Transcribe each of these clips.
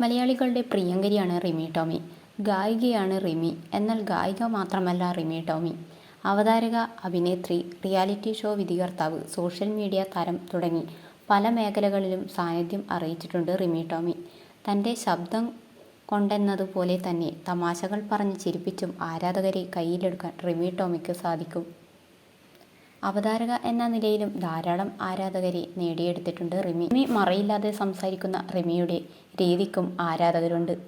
മലയാളികളുടെ പ്രിയങ്കരിയാണ് റിമി ടോമി. ഗായികയാണ് റിമി. എന്നാൽ ഗായിക മാത്രമല്ല റിമി ടോമി. അവതാരക അഭിനേത്രി റിയാലിറ്റി ഷോ വിധികർത്താവ് സോഷ്യൽ മീഡിയ താരം തുടങ്ങി പല മേഖലകളിലും സാന്നിധ്യം അറിയിച്ചിട്ടുണ്ട് റിമി ടോമി. തന്റെ ശബ്ദം കൊണ്ടെന്നതുപോലെ തന്നെ തമാശകൾ പറഞ്ഞ് ചിരിപ്പിച്ചും ആരാധകരെ കയ്യിലെടുക്കാൻ റിമി ടോമിക്ക് സാധിക്കും. അവതാരക എന്ന നിലയിലും ധാരാളം ആരാധകരെ നേടിയെടുത്തിട്ടുണ്ട് റിമി. റിമി മറയില്ലാതെ സംസാരിക്കുന്ന റിമിയുടെ രീതിക്കും ആരാധകരുണ്ട്.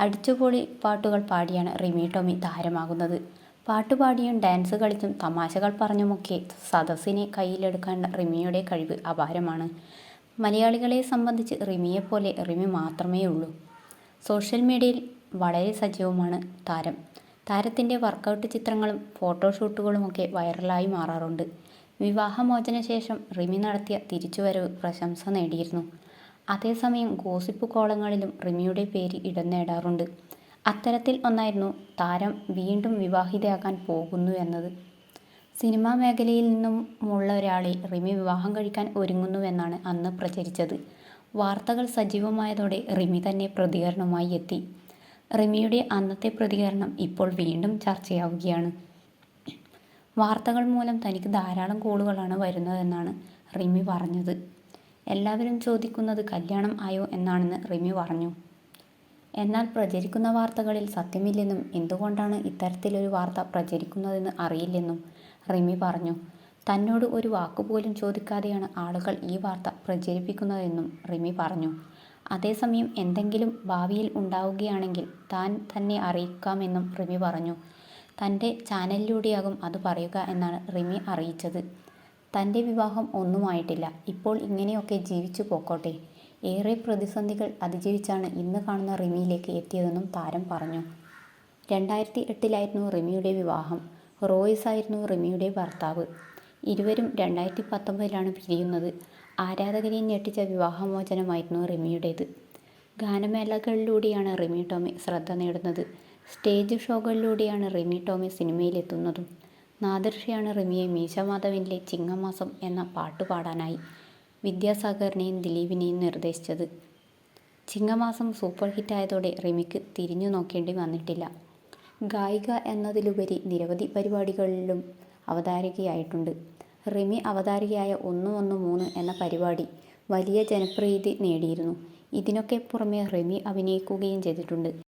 അടിച്ചുപൊളി പാട്ടുകൾ പാടിയാണ് റിമി ടോമി താരമാകുന്നത്. പാട്ടുപാടിയും ഡാൻസ് കളിച്ചും തമാശകൾ പറഞ്ഞുമൊക്കെ സദസ്സിനെ കയ്യിലെടുക്കാൻ റിമിയുടെ കഴിവ് അപാരമാണ്. മലയാളികളെ സംബന്ധിച്ച് റിമിയെപ്പോലെ റിമി മാത്രമേ ഉള്ളൂ സോഷ്യൽ മീഡിയയിൽ വളരെ സജീവമാണ് താരം. താരത്തിന്റെ വർക്കൗട്ട് ചിത്രങ്ങളും ഫോട്ടോഷൂട്ടുകളുമൊക്കെ വൈറലായി മാറാറുണ്ട്. വിവാഹമോചന ശേഷം റിമി നടത്തിയ തിരിച്ചുവരവ് പ്രശംസ നേടിയിരുന്നു. അതേസമയം ഗോസിപ്പ് കോളങ്ങളിലും റിമിയുടെ പേര് ഇടം നേടാറുണ്ട്. അത്തരത്തിൽ ഒന്നായിരുന്നു താരം വീണ്ടും വിവാഹിതയാകാൻ പോകുന്നു എന്നത്. സിനിമാ മേഖലയിൽ നിന്നുമുള്ള ഒരാളെ റിമി വിവാഹം കഴിക്കാൻ ഒരുങ്ങുന്നുവെന്നാണ് അന്ന് പ്രചരിച്ചത്. വാർത്തകൾ സജീവമായതോടെ റിമി തന്നെ പ്രതികരണമായി എത്തി. റിമിയുടെ അന്നത്തെ പ്രതികരണം ഇപ്പോൾ വീണ്ടും ചർച്ചയാവുകയാണ്. വാർത്തകൾ മൂലം തനിക്ക് ധാരാളം കോളുകളാണ് വരുന്നതെന്നാണ് റിമി പറഞ്ഞത്. എല്ലാവരും ചോദിക്കുന്നത് കല്യാണം ആയോ എന്നാണെന്ന് റിമി പറഞ്ഞു. എന്നാൽ പ്രചരിക്കുന്ന വാർത്തകളിൽ സത്യമില്ലെന്നും എന്തുകൊണ്ടാണ് ഇത്തരത്തിലൊരു വാർത്ത പ്രചരിക്കുന്നതെന്ന് അറിയില്ലെന്നും റിമി പറഞ്ഞു. തന്നോട് ഒരു വാക്കുപോലും ചോദിക്കാതെയാണ് ആളുകൾ ഈ വാർത്ത പ്രചരിപ്പിക്കുന്നതെന്നും റിമി പറഞ്ഞു. അതേസമയം എന്തെങ്കിലും ഭാവിയിൽ ഉണ്ടാവുകയാണെങ്കിൽ താൻ തന്നെ അറിയിക്കാമെന്നും റിമി പറഞ്ഞു. തന്റെ ചാനലിലൂടെയാകും അത് പറയുക എന്നാണ് റിമി അറിയിച്ചത്. തന്റെ വിവാഹം ഒന്നുമായിട്ടില്ല. ഇപ്പോൾ ഇങ്ങനെയൊക്കെ ജീവിച്ചു പോക്കോട്ടെ. ഏറെ പ്രതിസന്ധികൾ അതിജീവിച്ചാണ് ഇന്ന് കാണുന്ന റിമിയിലേക്ക് എത്തിയതെന്നും താരം പറഞ്ഞു. രണ്ടായിരത്തി എട്ടിലായിരുന്നു റിമിയുടെ വിവാഹം. റോയിസ് ആയിരുന്നു റിമിയുടെ ഭർത്താവ്. ഇരുവരും രണ്ടായിരത്തി പത്തൊമ്പതിലാണ് പിരിയുന്നത്. ആരാധകരെ ഞെട്ടിച്ച വിവാഹമോചനമായിരുന്നു റിമിയുടേത്. ഗാനമേളകളിലൂടെയാണ് റിമി ടോമി ശ്രദ്ധ നേടുന്നത്. സ്റ്റേജ് ഷോകളിലൂടെയാണ് റിമി ടോമി സിനിമയിലെത്തുന്നതും. നാദർഷയാണ് റിമിയെ മീശ മാധവനിലെ ചിങ്ങമാസം എന്ന പാട്ട് പാടാനായി വിദ്യാസാഗറിനെയും ദിലീപിനെയും നിർദ്ദേശിച്ചത്. ചിങ്ങമാസം സൂപ്പർ ഹിറ്റായതോടെ റിമിക്ക് തിരിഞ്ഞു നോക്കേണ്ടി വന്നിട്ടില്ല. ഗായിക എന്നതിലുപരി നിരവധി പരിപാടികളിലും അവതാരകയായിട്ടുണ്ട്. റിമി അവതാരകയായ ഒന്ന് ഒന്ന് മൂന്ന് എന്ന പരിപാടി വലിയ ജനപ്രീതി നേടിയിരുന്നു. ഇതിനൊക്കെ പുറമെ റിമി അഭിനയിക്കുകയും ചെയ്തിട്ടുണ്ട്.